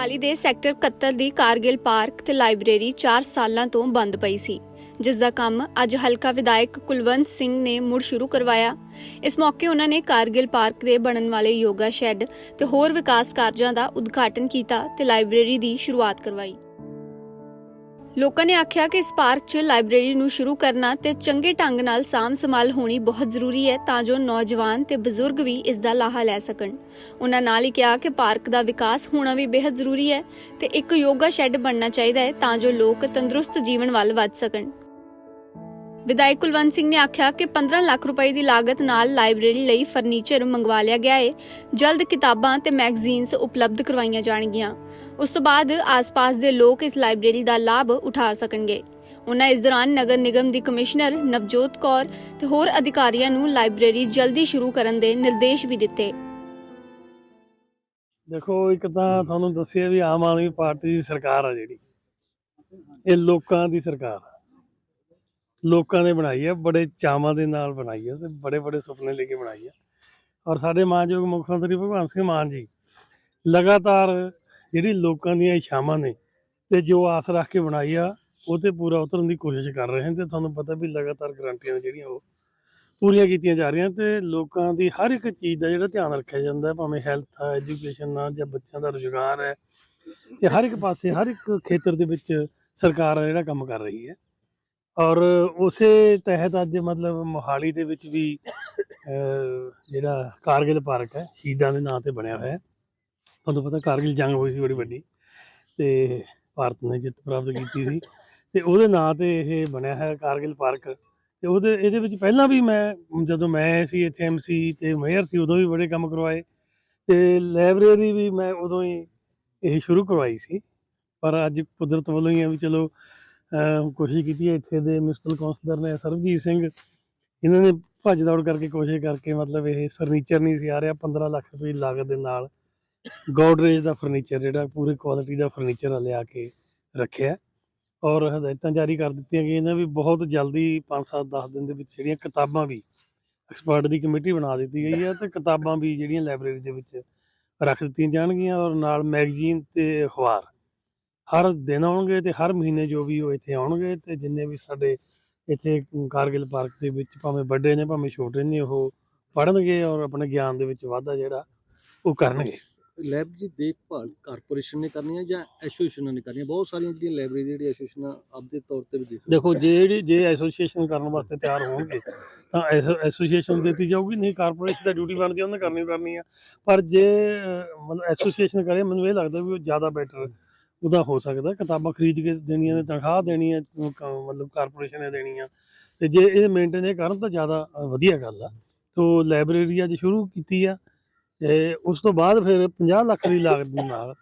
ਮੋਹਾਲੀ ਦੇ ਸੈਕਟਰ 71 ਦੀ ਕਾਰਗਿਲ ਪਾਰਕ ਤੇ ਲਾਇਬ੍ਰੇਰੀ 4 ਸਾਲਾਂ ਤੋਂ ਬੰਦ ਪਈ ਸੀ ਜਿਸ ਦਾ ਕੰਮ ਅੱਜ ਹਲਕਾ ਵਿਧਾਇਕ ਕੁਲਵੰਤ ਸਿੰਘ ਨੇ ਮੁੜ ਸ਼ੁਰੂ ਕਰਵਾਇਆ। ਇਸ ਮੌਕੇ ਉਹਨਾਂ ਨੇ ਕਾਰਗਿਲ ਪਾਰਕ ਦੇ ਬਣਨ ਵਾਲੇ ਯੋਗਾ ਸ਼ੈੱਡ ਤੇ ਹੋਰ ਵਿਕਾਸ ਕਾਰਜਾਂ ਦਾ ਉਦਘਾਟਨ ਕੀਤਾ ਤੇ ਲਾਇਬ੍ਰੇਰੀ ਦੀ ਸ਼ੁਰੂਆਤ ਕਰਵਾਈ। ਲੋਕਾਂ ਨੇ ਆਖਿਆ ਕਿ ਇਸ ਪਾਰਕ 'ਚ ਲਾਇਬ੍ਰੇਰੀ ਨੂੰ ਸ਼ੁਰੂ ਕਰਨਾ ਤੇ ਚੰਗੇ ਢੰਗ ਨਾਲ ਸਾਂਭ ਸੰਭਾਲ ਹੋਣੀ ਬਹੁਤ ਜ਼ਰੂਰੀ ਹੈ ਤਾਂ ਜੋ ਨੌਜਵਾਨ ਤੇ ਬਜ਼ੁਰਗ ਵੀ ਇਸ ਦਾ ਲਾਹਾ ਲੈ ਸਕਣ। ਉਹਨਾਂ ਨਾਲ ਹੀ ਕਿਹਾ ਕਿ ਪਾਰਕ ਦਾ ਵਿਕਾਸ ਹੋਣਾ ਵੀ ਬੇहद ਜ਼ਰੂਰੀ ਹੈ ਤੇ ਇੱਕ ਯੋਗਾ ਸ਼ੈੱਡ ਬਣਨਾ ਚਾਹੀਦਾ ਹੈ ਤਾਂ ਜੋ ਲੋਕ ਤੰਦਰੁਸਤ ਜੀਵਨ ਵੱਲ ਵੱਧ ਸਕਣ। ਵਿਧਾਇਕ ਕੁਲਵੰਤ ਸਿੰਘ ਨੇ ਆਖਿਆ ਕਿ 15 ਲੱਖ ਰੁਪਏ ਦੀ ਲਾਗਤ ਨਾਲ ਲਾਇਬ੍ਰੇਰੀ ਲਈ ਫਰਨੀਚਰ ਮੰਗਵਾ ਲਿਆ ਗਿਆ ਹੈ ਜਲਦ ਕਿਤਾਬਾਂ ਤੇ ਮੈਗਜ਼ੀਨਸ ਉਪਲਬਧ ਕਰਵਾਈਆਂ ਜਾਣਗੀਆਂ। ਉਸ ਤੋਂ ਬਾਅਦ ਆਸ-ਪਾਸ ਦੇ ਲੋਕ ਇਸ ਲਾਇਬ੍ਰੇਰੀ ਦਾ ਲਾਭ ਉਠਾ ਸਕਣਗੇ। ਉਹਨਾਂ ਇਸ ਦੌਰਾਨ ਨਗਰ ਨਿਗਮ ਦੀ ਕਮਿਸ਼ਨਰ ਨਵਜੋਤ ਕੌਰ ਤੇ ਹੋਰ ਅਧਿਕਾਰੀਆਂ ਨੂੰ ਲਾਇਬ੍ਰੇਰੀ ਜਲਦੀ ਸ਼ੁਰੂ ਕਰਨ ਦੇ ਨਿਰਦੇਸ਼ ਵੀ ਦਿੱਤੇ। ਦੇਖੋ, ਇੱਕ ਤਾਂ ਤੁਹਾਨੂੰ ਦੱਸਿਆ ਵੀ ਆਮ ਆਦਮੀ ਪਾਰਟੀ ਦੀ ਸਰਕਾਰ ਆ ਜਿਹੜੀ। ਇਹ ਲੋਕਾਂ ਦੀ ਸਰਕਾਰ ਆ। ਲੋਕਾਂ ਨੇ ਬਣਾਈ ਹੈ ਬੜੇ ਚਾਵਾਂ ਦੇ ਨਾਲ ਬਣਾਈ ਹੈ ਤੇ ਬੜੇ ਬੜੇ ਸੁਪਨੇ ਲੈ ਕੇ ਬਣਾਈ ਹੈ ਔਰ ਸਾਡੇ ਮਾਨਯੋਗ ਮੁੱਖ ਮੰਤਰੀ ਭਗਵੰਤ ਸਿੰਘ ਮਾਨ ਜੀ ਲਗਾਤਾਰ ਜਿਹੜੀ ਲੋਕਾਂ ਦੀਆਂ ਇਛਾਵਾਂ ਨੇ ਤੇ ਜੋ ਆਸ ਰੱਖ ਕੇ ਬਣਾਈ ਆ, ਉਹ ਤੇ ਪੂਰਾ ਉਤਰਨ ਦੀ ਕੋਸ਼ਿਸ਼ ਕਰ ਰਹੇ ਹਨ ਤੇ ਤੁਹਾਨੂੰ ਪਤਾ ਵੀ ਲਗਾਤਾਰ ਗਰੰਟੀਆਂ ਨੇ ਜਿਹੜੀਆਂ ਉਹ ਪੂਰੀਆਂ ਕੀਤੀਆਂ ਜਾ ਰਹੀਆਂ ਤੇ ਲੋਕਾਂ ਦੀ ਹਰ ਇੱਕ ਚੀਜ਼ ਦਾ ਜਿਹੜਾ ਧਿਆਨ ਰੱਖਿਆ ਜਾਂਦਾ ਭਾਵੇਂ ਹੈਲਥ ਆ ਐਜੂਕੇਸ਼ਨ ਆ ਜਾਂ ਬੱਚਿਆਂ ਦਾ ਰੁਜ਼ਗਾਰ ਹੈ, ਤੇ ਹਰ ਇੱਕ ਪਾਸੇ, ਹਰ ਇੱਕ ਖੇਤਰ ਦੇ ਵਿੱਚ ਸਰਕਾਰ ਜਿਹੜਾ ਕੰਮ ਕਰ ਰਹੀ ਹੈ। ਔਰ ਉਸੇ ਤਹਿਤ ਅੱਜ ਮਤਲਬ ਮੋਹਾਲੀ ਦੇ ਵਿੱਚ ਵੀ ਜਿਹੜਾ ਕਾਰਗਿਲ ਪਾਰਕ ਹੈ, ਸ਼ਹੀਦਾਂ ਦੇ ਨਾਂ ਤੇ ਬਣਿਆ ਹੋਇਆ ਹੈ। ਤੁਹਾਨੂੰ ਪਤਾ ਕਾਰਗਿਲ ਜੰਗ ਹੋਈ ਸੀ ਬੜੀ ਵੱਡੀ ਤੇ ਭਾਰਤ ਨੇ ਜਿੱਤ ਪ੍ਰਾਪਤ ਕੀਤੀ ਸੀ। ਤੇ ਉਹਦੇ ਨਾਂ ਤੇ ਇਹ ਬਣਿਆ ਹੈ ਕਾਰਗਿਲ ਪਾਰਕ। ਤੇ ਉਹਦੇ, ਇਹਦੇ ਵਿੱਚ ਪਹਿਲਾਂ ਵੀ ਮੈਂ, ਜਦੋਂ ਮੈਂ ਸੀ, ਇੱਥੇ ਐਮਸੀ ਤੇ ਮੇਅਰ ਸੀ, ਉਦੋਂ ਵੀ ਬੜੇ ਕੰਮ ਕਰਵਾਏ। ਤੇ ਲਾਇਬ੍ਰੇਰੀ ਵੀ ਮੈਂ ਉਦੋਂ ਹੀ ਇਹ ਸ਼ੁਰੂ ਕਰਵਾਈ ਸੀ। ਪਰ ਅੱਜ ਕੁਦਰਤ ਵੱਲੋਂ ਹੀ ਆ ਵੀ ਚਲੋ ਕੋਸ਼ਿਸ਼ ਕੀਤੀ ਹੈ ਇੱਥੇ ਦੇ ਮਿਊਨਿਸਪਲ ਕੌਂਸਲਰ ਨੇ, ਸਰਬਜੀਤ ਸਿੰਘ। ਇਹਨਾਂ ਨੇ ਭੱਜ ਦੌੜ ਕਰਕੇ ਕੋਸ਼ਿਸ਼ ਕਰਕੇ ਮਤਲਬ ਇਹ ਫਰਨੀਚਰ ਨਹੀਂ ਸੀ ਆ ਰਿਹਾ 15 ਲੱਖ ਰੁਪਏ ਲਾਗਤ ਦੇ ਨਾਲ ਗੋਡਰੇਜ ਦਾ ਫਰਨੀਚਰ ਜਿਹੜਾ ਪੂਰੀ ਕੁਆਲਿਟੀ ਦਾ ਫਰਨੀਚਰ ਲਿਆ ਕੇ ਰੱਖਿਆ। ਔਰ ਹਦਾਇਤਾਂ ਜਾਰੀ ਕਰ ਦਿੱਤੀਆਂ ਗਈਆਂ। ਨੇ ਵੀ ਬਹੁਤ ਜਲਦੀ 5-7 10 ਦਿਨ ਦੇ ਵਿੱਚ ਜਿਹੜੀਆਂ ਕਿਤਾਬਾਂ ਵੀ ਐਕਸਪਰਟ ਦੀ ਕਮੇਟੀ ਬਣਾ ਦਿੱਤੀ ਗਈ ਹੈ ਤੇ ਕਿਤਾਬਾਂ ਵੀ ਜਿਹੜੀਆਂ ਲਾਇਬ੍ਰੇਰੀ ਦੇ ਵਿੱਚ ਰੱਖ ਦਿੱਤੀਆਂ ਜਾਣਗੀਆਂ ਔਰ ਨਾਲ ਮੈਗਜ਼ੀਨ ਤੇ ਅਖਬਾਰ। ਹਰ ਦਿਨ ਆਉਣਗੇ ਤੇ ਹਰ ਮਹੀਨੇ ਜੋ ਵੀ ਉਹ ਇੱਥੇ ਆਉਣਗੇ ਤੇ ਜਿੰਨੇ ਵੀ ਸਾਡੇ ਇੱਥੇ ਕਾਰਗਿਲ ਪਾਰਕ ਦੇ ਵਿੱਚ ਭਾਵੇਂ ਵੱਡੇ ਨੇ ਭਾਵੇਂ ਛੋਟੇ ਨੇ ਉਹ ਪੜ੍ਹਨਗੇ ਔਰ ਆਪਣੇ ਗਿਆਨ ਦੇ ਵਿੱਚ ਵਾਧਾ ਜਿਹੜਾ ਉਹ ਕਰਨਗੇ। ਲੈਬ ਦੀ ਦੇਖਭਾਲ ਕਾਰਪੋਰੇਸ਼ਨ ਨੇ ਕਰਨੀ ਹੈ ਜਾਂ ਐਸੋਸੀਏਸ਼ਨਾਂ ਨੇ ਕਰਨੀ ਹੈ ਬਹੁਤ ਸਾਰੀਆਂ ਜਿਹੜੀਆਂ ਲਾਇਬ੍ਰੇਰੀ ਜਿਹੜੀ ਐਸੋਸੀਏਸ਼ਨਾਂ ਆਪਦੇ ਤੌਰ ਤੇ ਵੀ ਦੇਖ। ਜਿਹੜੀ ਜੇ ਐਸੋਸੀਏਸ਼ਨ ਕਰਨ ਵਾਸਤੇ ਤਿਆਰ ਹੋਣਗੇ ਤਾਂ ਐਸੋਸੀਏਸ਼ਨ ਦਿੱਤੀ ਜਾਊਗੀ ਨਹੀਂ ਕਾਰਪੋਰੇਸ਼ਨ ਦਾ ਡਿਊਟੀ ਬਣਦੀ ਉਹਨੇ ਕਰਨੀ ਕਰਨੀ ਆ। ਪਰ ਜੇ ਮਤਲਬ ਐਸੋਸੀਏਸ਼ਨ ਕਰੇ ਮੈਨੂੰ ਇਹ ਲੱਗਦਾ ਵੀ ਉਹ ਜ਼ਿਆਦਾ ਬੈਟਰ ਉਹਦਾ ਹੋ ਸਕਦਾ, ਕਿਤਾਬਾਂ ਖਰੀਦ ਕੇ ਦੇਣੀਆਂ ਨੇ, ਤਨਖਾਹ ਦੇਣੀ ਹੈ ਮਤਲਬ ਕਾਰਪੋਰੇਸ਼ਨ ਨੇ ਦੇਣੀ ਆ। ਤੇ ਜੇ ਇਹ ਮੇਨਟੇਨ ਕਰਨ ਤਾਂ ਜ਼ਿਆਦਾ ਵਧੀਆ ਗੱਲ ਆ। ਤੋ ਲਾਇਬ੍ਰੇਰੀ ਅੱਜ ਸ਼ੁਰੂ ਕੀਤੀ ਆ, ਤੇ ਉਸ ਤੋਂ ਬਾਅਦ ਫਿਰ 50 ਲੱਖ ਦੀ ਲਾਗਤ ਦੇ ਨਾਲ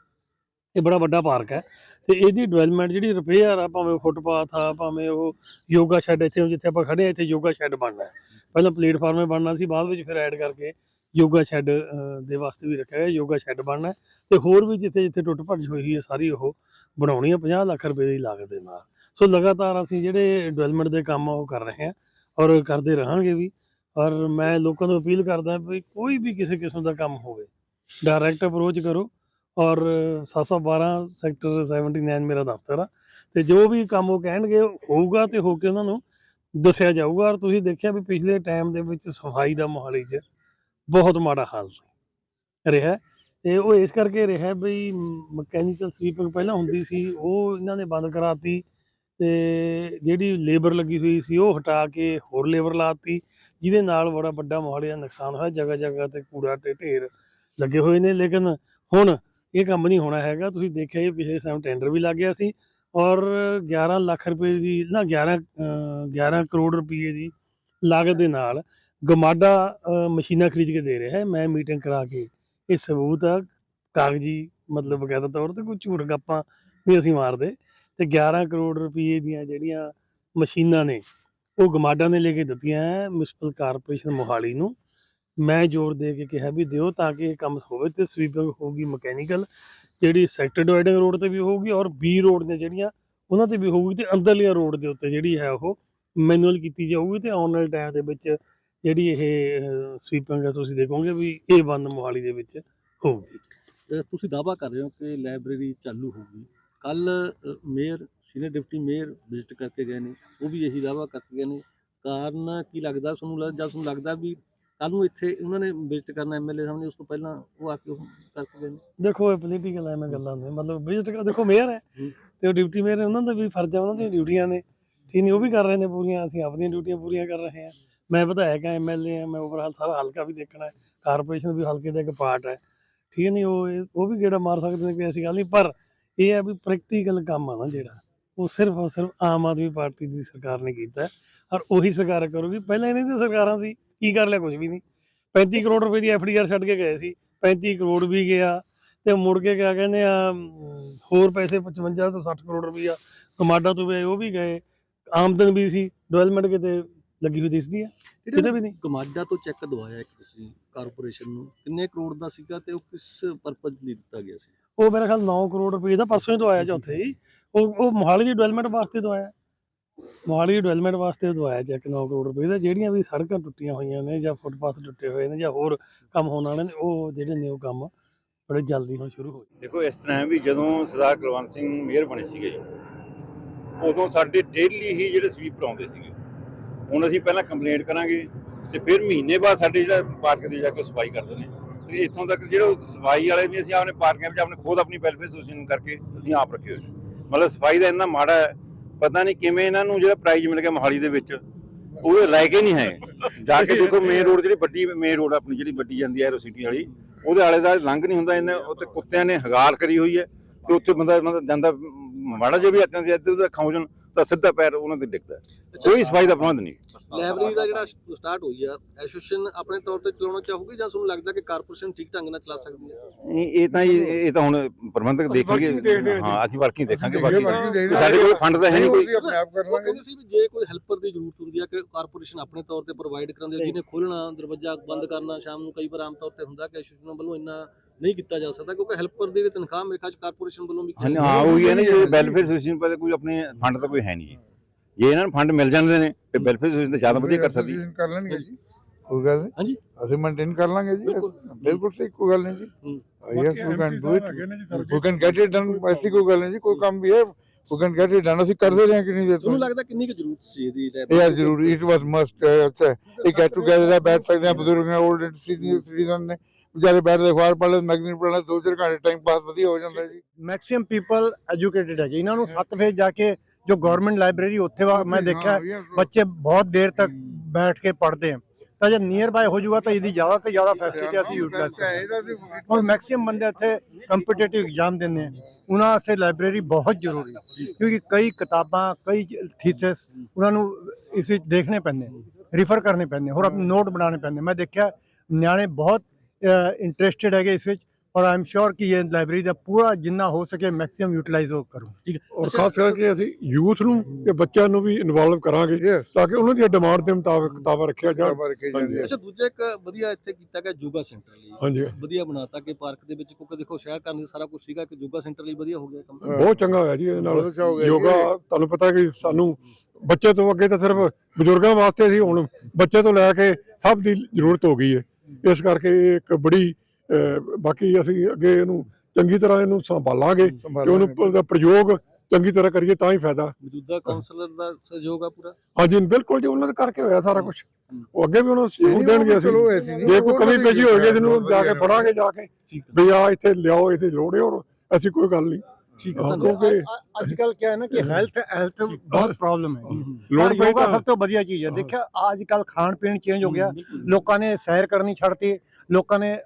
ਇਹ ਬੜਾ ਵੱਡਾ ਪਾਰਕ ਹੈ। ਤੇ ਇਹਦੀ ਡਿਵੈਲਪਮੈਂਟ ਜਿਹੜੀ ਰਿਪੇਅਰ ਆ, ਭਾਵੇਂ ਉਹ ਫੁੱਟਪਾਥ ਆ, ਭਾਵੇਂ ਉਹ ਯੋਗਾ ਸ਼ੈੱਡ ਇੱਥੇ ਜਿੱਥੇ ਆਪਾਂ ਖੜੇ ਆ, ਇੱਥੇ ਯੋਗਾ ਸ਼ੈੱਡ ਬਣਨਾ ਪਹਿਲਾਂ ਪਲੇਟਫਾਰਮ ਬਣਨਾ ਸੀ, ਬਾਅਦ ਵਿੱਚ ਫਿਰ ਐਡ ਕਰਕੇ ਯੋਗਾ ਸ਼ੈੱਡ ਦੇ ਵਾਸਤੇ ਵੀ ਰੱਖਿਆ ਗਿਆ, ਯੋਗਾ ਸ਼ੈੱਡ ਬਣਨਾ ਹੈ। ਤੇ ਹੋਰ ਵੀ ਜਿੱਥੇ ਜਿੱਥੇ ਟੁੱਟ ਭੱਜ ਹੋਈ ਹੈ, ਸਾਰੀ ਉਹ ਬਣਾਉਣੀ ਹੈ 50 ਲੱਖ ਰੁਪਏ ਦੀ ਲਾਗਤ ਦੇ ਨਾਲ। ਸੋ ਲਗਾਤਾਰ ਅਸੀਂ ਜਿਹੜੇ ਡਿਵੈਲਪਮੈਂਟ ਦੇ ਕੰਮ ਆ, ਉਹ ਕਰ ਰਹੇ ਹਾਂ ਔਰ ਕਰਦੇ ਰਹਾਂਗੇ ਵੀ। ਔਰ ਮੈਂ ਲੋਕਾਂ ਨੂੰ ਅਪੀਲ ਕਰਦਾ ਵੀ ਕੋਈ ਵੀ ਕਿਸੇ ਕਿਸਮ ਦਾ ਕੰਮ ਹੋਵੇ ਡਾਇਰੈਕਟ ਅਪਰੋਚ ਕਰੋ। ਔਰ 712 ਸੈਕਟਰ 79 ਮੇਰਾ ਦਫ਼ਤਰ ਆ। ਤੇ ਜੋ ਵੀ ਕੰਮ ਉਹ ਕਹਿਣਗੇ, ਹੋਊਗਾ ਤੇ ਹੋ ਕੇ ਉਹਨਾਂ ਨੂੰ ਦੱਸਿਆ ਜਾਊਗਾ। ਔਰ ਤੁਸੀਂ ਦੇਖਿਆ ਵੀ ਪਿਛਲੇ ਟਾਈਮ ਦੇ ਵਿੱਚ ਸਫ਼ਾਈ ਦਾ ਮੋਹਾਲੀ 'ਚ ਬਹੁਤ ਮਾੜਾ ਹਾਲ ਸੀ। ਰਿਹਾ। ਤੇ ਉਹ ਇਸ ਕਰਕੇ ਰਿਹਾ ਵੀ ਮਕੈਨੀਕਲ ਸਵੀਪਿੰਗ ਪਹਿਲਾਂ ਹੁੰਦੀ ਸੀ, ਉਹ ਇਹਨਾਂ ਨੇ ਬੰਦ ਕਰਾਤੀ ਤੇ ਜਿਹੜੀ ਲੇਬਰ ਲੱਗੀ ਹੋਈ ਸੀ ਉਹ ਹਟਾ ਕੇ ਹੋਰ ਲੇਬਰ ਲਾਤੀ, ਜਿਹਦੇ ਨਾਲ ਬੜਾ ਵੱਡਾ ਮੋਹਾਲੀ ਦਾ ਨੁਕਸਾਨ ਹੋਇਆ ਜਗ੍ਹਾ ਜਗ੍ਹਾ ਤੇ ਕੂੜਾ ਤੇ ਢੇਰ ਲੱਗੇ ਹੋਏ ਨੇ। ਲੇਕਿਨ ਹੁਣ ਇਹ ਕੰਮ ਨਹੀਂ ਹੋਣਾ ਹੈਗਾ। ਤੁਸੀਂ ਦੇਖਿਆ ਇਹ ਪਿਛਲੇ ਸਾਲ ਟੈਂਡਰ ਵੀ ਲੱਗ ਗਿਆ ਸੀ ਔਰ 11 ਲੱਖ ਰੁਪਏ ਦੀ ਨਾ 11 ਅਹ 11 ਕਰੋੜ ਰੁਪਏ ਦੀ ਲਾਗਤ ਦੇ ਨਾਲ ਗਮਾਡਾ ਮਸ਼ੀਨਾਂ ਖਰੀਦ ਕੇ ਦੇ ਰਿਹਾ ਹੈ। ਮੈਂ ਮੀਟਿੰਗ ਕਰਾ ਕੇ ਇਹ ਸਬੂਤ ਆ, ਕਾਗਜ਼ੀ ਮਤਲਬ ਬਕਾਇਦਾ ਤੌਰ ਤੇ ਕੋਈ ਝੂਠ ਗੱਪਾਂ ਨਹੀਂ ਅਸੀਂ ਮਾਰਦੇ। ਤੇ 11 ਕਰੋੜ ਰੁਪਏ ਦੀਆਂ ਜਿਹੜੀਆਂ ਮਸ਼ੀਨਾਂ ਨੇ, ਉਹ ਗਮਾਡਾ ਨੇ ਲੈ ਕੇ ਦਿੱਤੀਆਂ ਹੈ ਮਿਊਨਿਸਪਲ ਕਾਰਪੋਰੇਸ਼ਨ ਮੋਹਾਲੀ ਨੂੰ। ਮੈਂ ਜ਼ੋਰ ਦੇ ਕੇ ਕਿਹਾ ਵੀ ਦਿਓ ਤਾਂ ਕਿ ਇਹ ਕੰਮ ਹੋਵੇ ਤੇ ਸਵੀਪਿੰਗ ਹੋਊਗੀ ਮਕੈਨੀਕਲ, ਜਿਹੜੀ ਸੈਕਟਰ ਡਿਵਾਈਡਿੰਗ ਰੋਡ ਤੇ ਵੀ ਹੋਊਗੀ ਔਰ ਬੀ ਰੋਡ ਨੇ ਜਿਹੜੀਆਂ ਉਹਨਾਂ ਤੇ ਵੀ ਹੋਊਗੀ ਤੇ ਅੰਦਰਲੀਆਂ ਰੋਡ ਦੇ ਉੱਤੇ ਜਿਹੜੀ ਹੈ ਉਹ ਮੈਨੂਅਲ ਕੀਤੀ ਜਾਊਗੀ ਤੇ ਆਉਣ ਵਾਲੇ ਟਾਈਮ ਦੇ ਵਿੱਚ ਜਿਹੜੀ ਇਹ ਸਵੀਪਿੰਗ ਹੈ ਤੁਸੀਂ ਦੇਖੋਗੇ ਵੀ ਇਹ ਬੰਦ ਮੋਹਾਲੀ ਦੇ ਵਿੱਚ ਹੋਊਗੀ। ਤੁਸੀਂ ਦਾਅਵਾ ਕਰ ਰਹੇ ਹੋ ਕਿ ਲਾਇਬ੍ਰੇਰੀ ਚਾਲੂ ਹੋਊਗੀ। ਕੱਲ mayor senior deputy mayor visit ਕਰਕੇ ਗਏ ਨੇ। ਉਹ ਵੀ ਇਹੀ ਦਾਅਵਾ ਕਰਕੇ ਗਏ ਨੇ। ਕਾਰਨ ਕੀ ਲੱਗਦਾ ਤੁਹਾਨੂੰ ਲੱਗ- ਜਾਂ ਤੁਹਾਨੂੰ ਲੱਗਦਾ ਵੀ ਕੱਲ ਨੂੰ ਇੱਥੇ ਉਹਨਾਂ ਨੇ ਵਿਜ਼ਿਟ ਕਰਨਾ ਐਮਐਲਏ ਸਾਹਮਣੇ ਉਸ ਤੋਂ ਪਹਿਲਾਂ ਉਹ ਆ ਕੇ ਕਰਕੇ ਗਏ ਨੇ? ਦੇਖੋ ਇਹ ਪੋਲੀਟੀਕਲ ਐਵੇਂ ਗੱਲਾਂ ਨੇ। ਮਤਲਬ ਵਿਜ਼ਿਟ ਦੇਖੋ ਮੇਅਰ ਹੈ। ਤੇ ਉਹ ਡਿਊਟੀ ਮੇਅਰ ਹੈ ਉਹਨਾਂ ਦਾ ਵੀ ਫਰਜ਼ ਹੈ ਉਹਨਾਂ ਦੀਆਂ ਡਿਊਟੀਆਂ ਨੇ। ਠੀਕ ਨਹੀਂ, ਉਹ ਵੀ ਕਰ ਰਹੇ ਨੇ ਪੂਰੀਆਂ, ਅਸੀਂ ਆਪਣੀਆਂ ਡਿਊਟੀਆਂ ਪੂਰੀਆਂ ਕਰ ਰਹੇ ਹਾਂ। ਮੈਂ ਵਿਧਾਇਕ ਹਾਂ ਐਮਐਲਏ ਹਾਂ, ਮੈਂ ਓਵਰਆਲ ਸਾਰਾ ਹਲਕਾ ਵੀ ਦੇਖਣਾ ਹੈ ਕਾਰਪੋਰੇਸ਼ਨ ਵੀ ਹਲਕੇ ਦਾ ਇੱਕ ਪਾਰਟ ਹੈ। ਠੀਕ ਹੈ ਨਹੀਂ, ਉਹ ਇਹ- ਉਹ ਵੀ ਗੇੜਾ ਮਾਰ ਸਕਦੇ ਨੇ ਕੋਈ ਐਸੀ ਗੱਲ ਨਹੀਂ, ਪਰ ਇਹ ਹੈ ਵੀ ਪ੍ਰੈਕਟੀਕਲ ਕੰਮ ਆ ਨਾ ਜਿਹੜਾ, ਉਹ ਸਿਰਫ ਔਰ ਸਿਰਫ ਆਮ ਆਦਮੀ ਪਾਰਟੀ ਦੀ ਸਰਕਾਰ ਨੇ ਕੀਤਾ ਔਰ ਉਹੀ ਸਰਕਾਰ ਕਰੂਗੀ, ਪਹਿਲਾਂ ਇਹਨਾਂ ਦੀਆਂ ਸਰਕਾਰਾਂ ਸੀ, ਕੀ ਕਰ ਲਿਆ ਕੁਝ ਵੀ ਨਹੀਂ। 35 ਕਰੋੜ ਰੁਪਏ ਦੀ ਐਫਡੀਆਰ ਛੱਡ ਕੇ ਗਏ ਸੀ 35 ਕਰੋੜ ਵੀ ਗਿਆ, ਤੇ ਮੁੜ ਕੇ ਕਿਆ ਕਹਿੰਦੇ ਆ ਹੋਰ ਪੈਸੇ 55 ਤੋਂ 60 ਕਰੋੜ ਰੁਪਈਆ ਕਮਾਡਾ ਤੋਂ ਵੀ ਉਹ ਵੀ ਗਏ। ਆਮਦਨ ਵੀ ਸੀ ਡਿਵੈਲਪਮੈਂਟ ਕਿਤੇ ਲੱਗੀ ਹੋਈ ਦਿਸਦੀ ਹੈ? ਕਿਤੇ ਵੀ ਨਹੀਂ। ਕਮਾਡਾ ਤੋਂ ਚੈੱਕ ਦਵਾਇਆ ਇੱਕ ਤੁਸੀਂ ਕਾਰਪੋਰੇਸ਼ਨ ਨੂੰ ਕਿੰਨੇ ਕਰੋੜ ਦਾ ਸੀਗਾ ਤੇ ਉਹ ਕਿਸ ਪਰਪਸ ਲਈ ਦਿੱਤਾ ਗਿਆ ਸੀ? ਉਹ ਮੇਰੇ ਖਿਆਲ 9 ਕਰੋੜ ਰੁਪਏ ਦਾ ਪਰਸੋਂ ਹੀ ਦਵਾਇਆ ਚੌਥੇ ਹੀ। ਉਹ ਉਹ ਮੋਹਾਲੀ ਦੀ ਡਿਵੈਲਪਮੈਂਟ ਵਾਸਤੇ ਦਵਾਇਆ। ਮੋਹਾਲੀ ਦੀ ਡਿਵੈਲਪਮੈਂਟ ਵਾਸਤੇ ਦਵਾਇਆ ਚੈੱਕ 9 ਕਰੋੜ ਰੁਪਏ ਦਾ। ਜਿਹੜੀਆਂ ਵੀ ਸੜਕਾਂ ਟੁੱਟੀਆਂ ਹੋਈਆਂ ਨੇ ਜਾਂ ਫੁੱਟਪਾਥ ਟੁੱਟੇ ਹੋਏ ਨੇ ਜਾਂ ਹੋਰ ਕੰਮ ਹੋਣ ਵਾਲੇ ਨੇ ਉਹ ਜਿਹੜੇ ਨੇ ਉਹ ਕੰਮ ਬੜੇ ਜਲਦੀ ਹੁਣ ਸ਼ੁਰੂ ਹੋ ਜਾਣਗੇ। ਦੇਖੋ ਇਸ ਤਰ੍ਹਾਂ ਵੀ ਜਦੋਂ ਸਰਦਾਰ ਕੁਲਵੰਤ ਸਿੰਘ ਮੇਅਰ ਬਣੇ ਸੀਗੇ ਉਦੋਂ ਸਾਡੇ ਡੇਲੀ ਹੀ ਜਿਹੜੇ ਸਵੀਪਰ ਆਉਂਦੇ ਸੀਗੇ। ਹੁਣ ਅਸੀਂ ਪਹਿਲਾਂ ਕੰਪਲੇਂਟ ਕਰਾਂਗੇ ਤੇ ਫਿਰ ਮਹੀਨੇ ਬਾਅਦ ਸਾਡੇ ਜਿਹੜਾ ਪਾਰਕ ਦੇ ਜਾ ਕੇ ਸਫ਼ਾਈ ਕਰਦੇ ਨੇ। ਤੇ ਇੱਥੋਂ ਤੱਕ ਜਿਹੜਾ ਸਫ਼ਾਈ ਵਾਲੇ ਵੀ ਅਸੀਂ ਆਪਣੇ ਪਾਰਕਾਂ ਵਿੱਚ ਆਪਣੇ ਖੁਦ ਆਪਣੀ ਵੈਲਫੇਅਰ ਐਸੋਸੀਏਸ਼ਨ ਕਰਕੇ ਅਸੀਂ ਆਪ ਰੱਖੇ ਹੋਏ ਮਤਲਬ ਸਫ਼ਾਈ ਦਾ ਇੰਨਾ ਮਾੜਾ ਹੈ, ਪਤਾ ਨਹੀਂ ਕਿਵੇਂ ਇਹਨਾਂ ਨੂੰ ਜਿਹੜਾ ਪ੍ਰਾਈਜ਼ ਮਿਲ ਗਿਆ ਮੋਹਾਲੀ ਦੇ ਵਿੱਚ, ਉਹ ਲੈ ਕੇ ਨਹੀਂ ਹੈ ਜਾ ਕੇ ਦੇਖੋ ਮੇਨ ਰੋਡ ਜਿਹੜੀ ਵੱਡੀ ਮੇਨ ਰੋਡ ਆਪਣੀ ਜਿਹੜੀ ਵੱਡੀ ਜਾਂਦੀ ਹੈ ਐਰੋ ਸਿਟੀ ਵਾਲੀ, ਉਹਦੇ ਆਲੇ ਦਾ ਲੰਘ ਨਹੀਂ ਹੁੰਦਾ ਇਹਨੇ ਉੱਤੇ ਕੁੱਤਿਆਂ ਨੇ ਹਗਾਲ ਕਰੀ ਹੋਈ ਹੈ ਤੇ ਉੱਥੇ ਬੰਦਾ ਮਤਲਬ ਜਾਂਦਾ ਮਾੜਾ ਜਿਹਾ ਵੀ ਹੱਥਾਂ ਦੇ ਇੱਧਰ ਉੱਧਰ ਖਾਉਜਣ ਤਾਂ ਸਿੱਧਾ ਪੈਰ ਉਹਨਾਂ ਤੇ ਡਿੱਗਦਾ ਹੈ। ਕੋਈ ਸਫ਼ਾਈ ਦਾ ਪ੍ਰਬੰਧ ਨਹੀਂ। ਲਾਇਬ੍ਰੇਰੀ ਦਾ ਜਿਹੜਾ ਸਟਾਰਟ ਹੋਈ ਆ ਐਸੋਸੀਏਸ਼ਨ ਆਪਣੇ ਤੌਰ ਤੇ ਚਲਾਉਣਾ ਚਾਹੂਗੀ ਜਾਂ ਤੁਹਾਨੂੰ ਲੱਗਦਾ ਕਿ ਕਾਰਪੋਰੇਸ਼ਨ ਠੀਕ ਢੰਗ ਨਾਲ ਚਲਾ ਸਕਦੀ ਹੈ? ਇਹ ਇਹ ਤਾਂ ਇਹ ਤਾਂ ਹੁਣ ਪ੍ਰਬੰਧਕ ਦੇਖਣਗੇ। ਹਾਂ ਅਸੀਂ ਵਰਕਿੰਗ ਦੇਖਾਂਗੇ ਬਾਕੀ ਸਾਡੇ ਕੋਲ ਫੰਡ ਤਾਂ ਹੈ ਨਹੀਂ ਕੋਈ। ਆਪਣੇ ਆਪ ਕਰ ਉਹ ਕਹਿੰਦੇ ਸੀ ਵੀ ਜੇ ਕੋਈ ਹੈਲਪਰ ਦੀ ਜ਼ਰੂਰਤ ਹੁੰਦੀ ਆ ਕਿ ਕਾਰਪੋਰੇਸ਼ਨ ਆਪਣੇ ਤੌਰ ਤੇ ਪ੍ਰੋਵਾਈਡ ਕਰਾਉਂਦੇ ਜਿਹਨੇ ਖੋਲਣਾ ਦਰਵਾਜ਼ਾ ਬੰਦ ਕਰਨਾ ਸ਼ਾਮ ਨੂੰ ਕਈ ਵਾਰ ਆਮ ਤੌਰ ਤੇ ਹੁੰਦਾ ਕਿ ਐਸੋਸੀਏਸ਼ਨ ਵੱਲੋਂ ਇੰਨਾ ਨਹੀਂ ਕੀਤਾ ਜਾ ਸਕਦਾ ਕਿਉਂਕਿ ਹੈਲਪਰ ਦੀ ਵੀ ਤਨਖਾਹ ਮੇਰੇ ਖਿਆਲ ਚ ਕਾਰਪੋਰੇਸ਼ਨ ਵੱਲੋਂ ਵੀ ਹਾਂ ਹਾਂ ਉਹੀ ਹੈ ਨਾ ਜੇ ਵੈਲਫੇਅਰ ਐਸੋਸੀਏਸ਼ਨ ਪਰ ਕੋਈ ਆਪਣੇ ਫੰਡ ਤਾਂ ਕੋਈ ਹੈ ਨਹੀਂ ਜੇ। ਇਹਨਾਂ ਨੂੰ ਫੰਡ ਮਿਲ ਜਾਂਦੇ ਨੇ ਤੇ ਵੈਲਫੇਅਰ ਐਸੋਸੀਏਸ਼ਨ ਤਾਂ ਜ਼ਿਆਦਾ ਵਧੀਆ ਕਰ ਸਕਦੀ ਕਰ ਲੈਣਗੇ ਜੀ। ਕੋਈ ਗੱਲ ਨਹੀਂ। ਹਾਂਜੀ। ਅਸੀਂ ਮੇਨਟੇਨ ਕਰ ਲਾਂਗੇ ਜੀ। ਬਿਲਕੁਲ। ਬਿਲਕੁਲ ਸਹੀ ਕੋਈ ਗੱਲ ਨਹੀਂ ਜੀ। ਹੂੰ। Yes we can do it we can get it done ਐਸੀ ਕੋਈ ਗੱਲ ਨਹੀਂ ਜੀ ਕੋਈ ਕੰਮ ਵੀ ਹੈ। We can get it done ਅਸੀਂ ਕਰਦੇ ਰਹੇ ਹਾਂ ਕਿ ਨਹੀਂ ਤੁਹਾਨੂੰ ਦੇ ਲੱਗਦਾ ਕਿੰਨੀ ਕੁ ਜ਼ਰੂਰਤ ਸੀ ਇਹਦੀ ਦੀ? ਜ਼ਰੂਰੀ ਇਟ ਵਾਸ ਮਸਟ ਅੱਛਾ ਇਹ ਗੈਟ ਟੂਗੇਦਰ ਹੈ ਬੈਠ ਸਕਦੇ ਆ ਬਜ਼ੁਰਗ ਨੇ 올ਡ ਸੀਨੀਅਰ ਸਿਟੀਜ਼ਨ ਨੇ। ਵਿਚਾਰੇ ਬੈਠਦੇ ਅਖਬਾਰ ਪੜ੍ਹ ਲੈ ਮੈਗਜ਼ੀਨ ਪੜ੍ਹਨਾ ਦੋ ਚਾਰ ਘੰਟੇ ਟਾਈਮ ਪਾਸ ਵਧੀਆ ਹੋ ਜਾਂਦਾ ਜੀ। ਮੈਕਸਿਮਮ ਪੀਪਲ ਐਜੂਕੇਟਿਡ ਹੈਗੇ। ਇਹਨਾਂ ਨੂੰ ਸੱਤ ਫੇਜ਼ ਜਾ ਕੇ ਜੋ ਗਵਰਨਮੈਂਟ ਲਾਇਬ੍ਰੇਰੀ ਉੱਥੇ ਵਾ ਮੈਂ ਦੇਖਿਆ ਬੱਚੇ ਬਹੁਤ ਦੇਰ ਤੱਕ ਬੈਠ ਕੇ ਪੜ੍ਹਦੇ ਆ। ਤਾਂ ਜੇ ਨੀਅਰ ਬਾਈ ਹੋ ਜਾਊਗਾ ਤਾਂ ਇਹਦੀ ਜ਼ਿਆਦਾ ਤੋਂ ਜ਼ਿਆਦਾ ਫੈਸਿਲਿਟੀ ਅਸੀਂ ਯੂਟਿਲਾਈਜ਼ ਕਰਾਂਗੇ। ਔਰ ਮੈਕਸਿਮਮ ਬੰਦੇ ਇੱਥੇ ਕੰਪੀਟੀਟਿਵ ਐਗਜ਼ਾਮ ਦਿੰਦੇ ਆ। ਉਹਨਾਂ ਵਾਸਤੇ ਲਾਇਬ੍ਰੇਰੀ ਬਹੁਤ ਜ਼ਰੂਰੀ ਹੈ ਕਿਉਂਕਿ ਕਈ ਕਿਤਾਬਾਂ ਕਈ ਥੀਸਿਸ ਉਹਨਾਂ ਨੂੰ ਇਸ ਵਿੱਚ ਦੇਖਣੇ ਪੈਂਦੇ ਰਿਫਰ ਕਰਨੇ ਪੈਂਦੇ ਹੋਰ ਆਪਣੇ ਨੋਟ ਬਣਾਉਣੇ ਪੈਂਦੇ ਮੈਂ ਦੇਖਿਆ ਨਿਆਣੇ ਬਹੁਤ ਇੰਟਰਸਟਿਡ ਹੈਗੇ ਇਸ ਵਿੱਚ ਔਰ ਆਈ ਐਮ ਸ਼ੋਰ ਕਿ ਇਹ ਲਾਇਬ੍ਰੇਰੀ ਦਾ ਪੂਰਾ ਜਿੰਨਾ ਹੋ ਸਕੇ ਮੈਕਸਿਮਮ ਯੂਟਿਲਾਈਜ਼ ਉਹ ਕਰੂੰ। ਔਰ ਖਾਸ ਕਰਕੇ ਅਸੀਂ ਯੂਥ ਨੂੰ ਤੇ ਬੱਚਿਆਂ ਨੂੰ ਵੀ ਇਨਵੋਲਵ ਕਰਾਂਗੇ ਤਾਂ ਕਿ ਉਹਨਾਂ ਦੀ ਡਿਮਾਂਡ ਦੇ ਮੁਤਾਬਕ ਕਿਤਾਬਾਂ ਰੱਖਿਆ ਜਾਣ। ਹਾਂਜੀ। ਅੱਛਾ ਦੂਜਾ ਇੱਕ ਵਧੀਆ ਇੱਥੇ ਕੀਤਾ ਗਿਆ ਯੋਗਾ ਸੈਂਟਰ ਲਈ। ਹਾਂਜੀ। ਵਧੀਆ ਬਣਾਤਾ ਕਿ ਪਾਰਕ ਦੇ ਵਿੱਚ ਕਿਉਂਕਿ ਦੇਖੋ ਸ਼ਹਿਰ ਕਰਨ ਸਾਰਾ ਕੁਝ ਸੀਗਾ ਕਿ ਯੋਗਾ ਸੈਂਟਰ ਲਈ ਵਧੀਆ ਹੋ ਗਿਆ ਕੰਮ। ਬਹੁਤ ਚੰਗਾ ਹੋਇਆ ਜੀ ਇਹਦੇ ਨਾਲ। ਹੋ। ਯੋਗਾ ਤੁਹਾਨੂੰ ਪਤਾ ਕਿ ਸਾਨੂੰ ਬੱਚੇ ਤੋਂ ਅੱਗੇ ਤਾਂ ਸਿਰਫ ਬਜ਼ੁਰਗਾਂ ਵਾਸਤੇ ਸੀ ਹੁਣ ਬੱਚੇ ਤੋਂ ਲੈ ਕੇ ਸਭ ਦੀ ਜ਼ਰੂਰਤ ਹੋ ਗਈ ਹੈ। ਇਸ ਕਰਕੇ ਇਹ ਇੱਕ ਬੜੀ ਬਾਕੀ ਅਸੀਂ ਅੱਗੇ ਇਹਨੂੰ ਚੰਗੀ ਤਰ੍ਹਾਂ ਇਹਨੂੰ ਸੰਭਾਲਾਂਗੇ ਕਿ ਉਹਨੂੰ ਪ੍ਰਯੋਗ ਚੰਗੀ ਤਰ੍ਹਾਂ ਕਰੀਏ ਤਾਂ ਹੀ ਫਾਇਦਾ। ਮੌਜੂਦਾ ਕਾਉਂਸਲਰ ਦਾ ਸਹਿਯੋਗ ਆ ਪੂਰਾ? ਹਾਂਜੀ ਬਿਲਕੁਲ ਜੀ ਉਹਨਾਂ ਦੇ ਕਰਕੇ ਹੋਇਆ ਸਾਰਾ ਕੁਝ ਉਹ ਅੱਗੇ ਵੀ ਉਹਨੂੰ ਸਹਿਯੋਗ ਦੇਣਗੇ ਅਸੀਂ। ਜੇ। ਕੋਈ ਕਮੀ ਪੇਸ਼ੀ ਹੋਏਗੀ ਇਹਨੂੰ ਜਾ ਕੇ ਪੜਾਂਗੇ ਜਾ ਕੇ ਵੀ ਆ ਇੱਥੇ ਲਿਆਓ ਇੱਥੇ ਲੋੜ ਔਰ ਐਸੀ ਕੋਈ ਗੱਲ ਨਹੀਂ। ਠੀਕ ਹਾਂ, ਧੰਨਵਾਦ। ਕਿਉਂਕਿ ਅੱਜ ਕੱਲ ਕੀ ਹੈ ਨਾ ਕਿ ਹੈਲਥ ਹੈਲਥ ਬਹੁਤ ਪ੍ਰੋਬਲਮ ਹੈ। ਲੋੜ ਯੋਗਾ ਸਭ ਤੋਂ ਵਧੀਆ ਚੀਜ਼ ਹੈ। ਦੇਖਿਆ ਅੱਜ ਕੱਲ ਖਾਣ ਪੀਣ ਚੇਂਜ ਹੋ ਗਿਆ। ਲੋਕਾਂ ਨੇ ਸੈਰ ਕਰਨੀ ਛੱਡਤੀ ਲੋਕਾਂ ਨੇ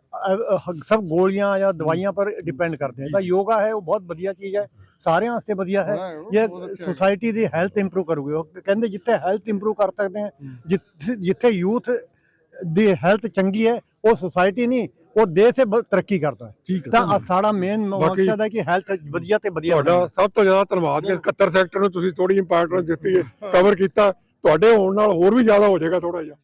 ਸਭ ਗੋਲੀਆਂ ਜਾਂ ਦਵਾਈਆਂ ਪਰ ਡਿਪੈਂਡ ਕਰਦੇ ਹਨ ਤਾਂ ਯੋਗਾ ਹੈ ਉਹ ਬਹੁਤ ਵਧੀਆ ਚੀਜ਼ ਹੈ। ਸਾਰਿਆਂ ਵਾਸਤੇ ਵਧੀਆ ਹੈ। ਇਹ ਸੋਸਾਇਟੀ ਦੀ ਹੈਲਥ ਇੰਪਰੂਵ ਕਰੂਗੀ। ਉਹ ਕਹਿੰਦੇ ਜਿੱਥੇ ਹੈਲਥ ਇੰਪਰੂਵ ਕਰ ਸਕਦੇ ਹੈ ਜਿੱਥੇ ਜਿੱਥੇ ਯੂਥ ਦੀ ਹੈਲਥ ਚੰਗੀ ਹੈ ਉਹ ਸੋਸਾਇਟੀ ਨਹੀਂ। ਉਹ ਦੇਸ਼ ਹੈ ਬ- ਤਰੱਕੀ ਕਰਦਾ ਹੈ। ਠੀਕ ਤਾਂ ਆਹ ਸਾਡਾ ਮੇਨ ਬਾਕੀ- ਮਕਸਦ ਹੈ ਕਿ ਹੈਲਥ ਵਧੀਆ ਤੇ ਵਧੀਆ ਤੁਹਾਡਾ। ਸਭ ਤੋਂ ਜ਼ਿਆਦਾ ਧੰਨਵਾਦ ਕਿ 71 ਸੈਕਟਰ ਨੂੰ ਤੁਸੀਂ ਥੋੜੀ ਇੰਪੋਰਟੈਂਸ ਦਿੱਤੀ ਹੈ ਕਵਰ ਕੀਤਾ। ਤੁਹਾਡੇ ਹੋਣ ਨਾਲ ਹੋਰ ਵੀ ਜ਼ਿਆਦਾ ਹੋ ਜਾਏਗਾ ਥੋੜਾ ਜਿਹਾ।